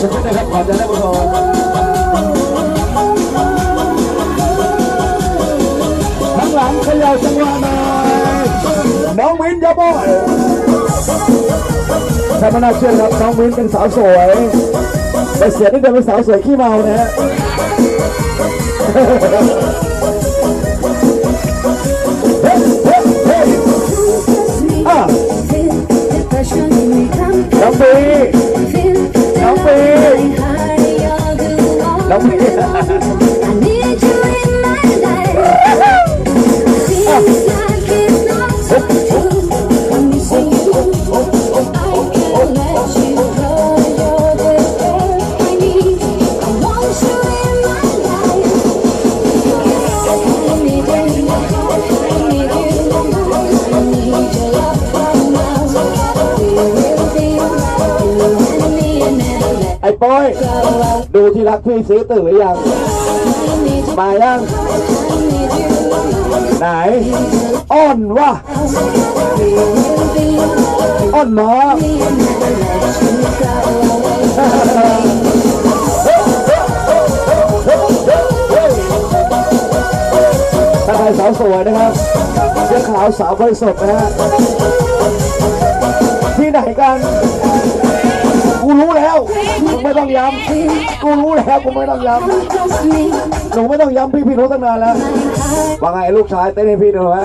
จะไม่ได้ครับขอจะได้บุญข้างหลังขย่าจังหวะหน่อยน้องวินอย่าบ่อยถ้าไม่น่าเชื่อครับน้องวินเป็นสาวสวยแต่เสียนี่เดินเป็นสาวสวยขี้เมานะฮะ เฮ้ยเฮ้ย ไอ้ป้อยดูที่รักพี่ซื้อตื่นหรือยัง มายัง ไหน อ้อนวะอ้อนหมอถ้าใครสาวสวยนะครับเสื้อขาวสาวบริสุทธิ์นะฮะที่ไหนกัน กูรู้แล้วกูไม่ต้องย้ำกูรู้แล้วกูไม่ต้องย้ำหนูไม่ต้องย้ำพี่พี่รู้ตั้งนานแล้วว่าไงลูกชายเต้นให้พี่ดูไหม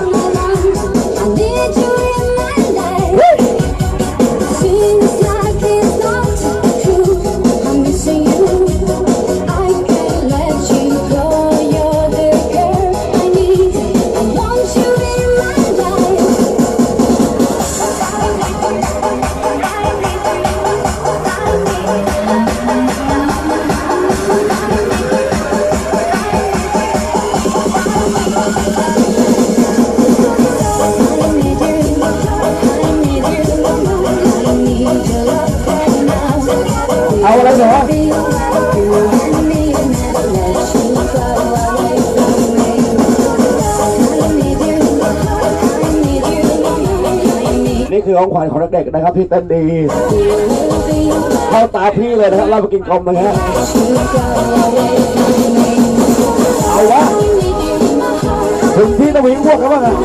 คือของขวัญของเด็กๆนะครับที่เต้นดีเข้าตาพี่เลยนะครับเราไปกินคอมนะฮะเอาวะถึงที่ตะวิงพวกเขาบ้างนะ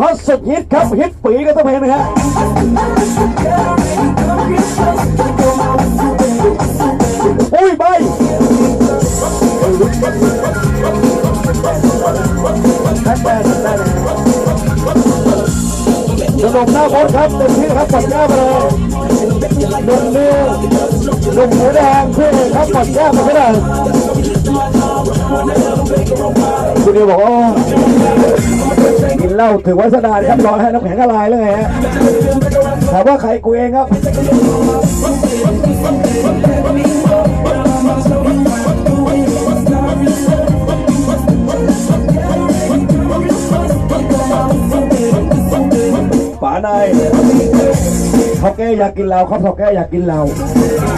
ฮอตสุดฮิตครับฮิตฝีกันทั้งเพลงนะฮะอุ้ยใบสนุกหน้าบดครับเต็มที่ครับกดแก้วไปเลย หนุ่มนิวหนุ่มหมูแดงพี่ครับกดแก้มาไม่ได้คุณนิวบอกว่ากินเหล้าถึงวัสดาครับรอให้น้ำแข็งละลายแล้วไงฮะถามว่าใครกูเองครับป๋าน อแก้อยากกินเราครับทอแก้อยากกินเรา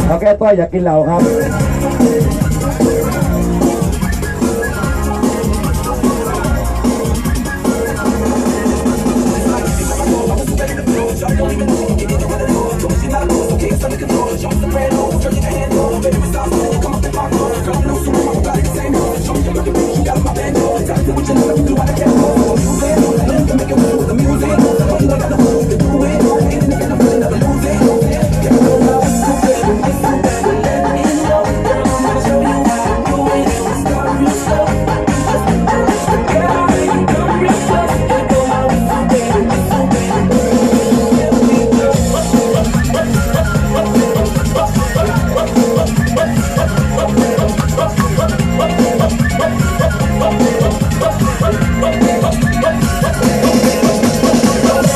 ทอแก้ต้อยอยากกินเราครับ